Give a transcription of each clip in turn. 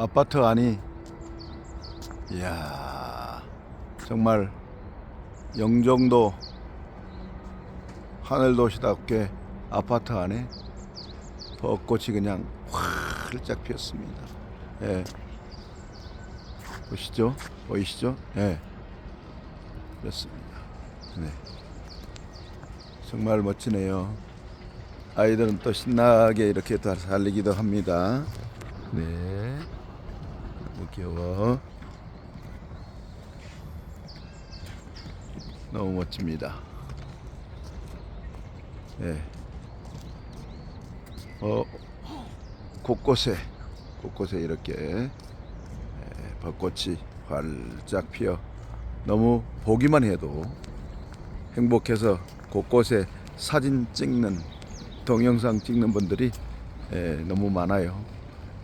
아파트 안이 이야 정말 영종도 하늘도시답게 아파트 안에 벚꽃이 그냥 활짝 피었습니다. 예. 보시죠? 보이시죠? 예. 그렇습니다. 네. 정말 멋지네요. 아이들은 또 신나게 이렇게 다 달리기도 합니다. 네. 너무 귀여워. 너무 멋집니다. 네. 어, 곳곳에, 곳곳에 이렇게 예, 벚꽃이 활짝 피어 너무 보기만 해도 행복해서 곳곳에 사진 찍는 동영상 찍는 분들이 예, 너무 많아요.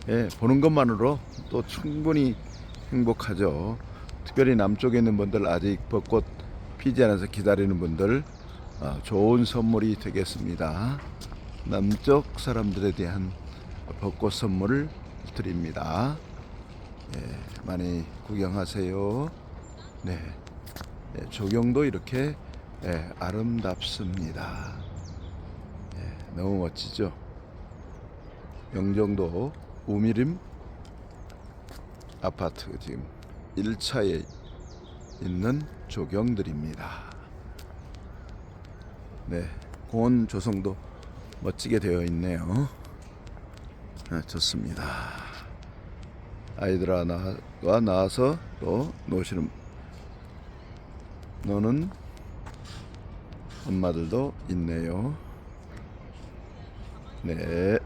예, 보는 것만으로 또 충분히 행복하죠. 특별히 남쪽에 있는 분들 아직 벚꽃 피지 않아서 기다리는 분들 아, 좋은 선물이 되겠습니다. 남쪽 사람들에 대한 벚꽃 선물을 드립니다. 예, 많이 구경하세요. 네, 예, 조경도 이렇게 예, 아름답습니다. 예, 너무 멋지죠? 영종도 우미림 아파트 지금 1차에 있는 조경들입니다. 네, 공원 조성도 멋지게 되어 있네요. 네, 좋습니다. 아이들아 나와 나와서 또 노시는 노는 엄마들도 있네요. 네.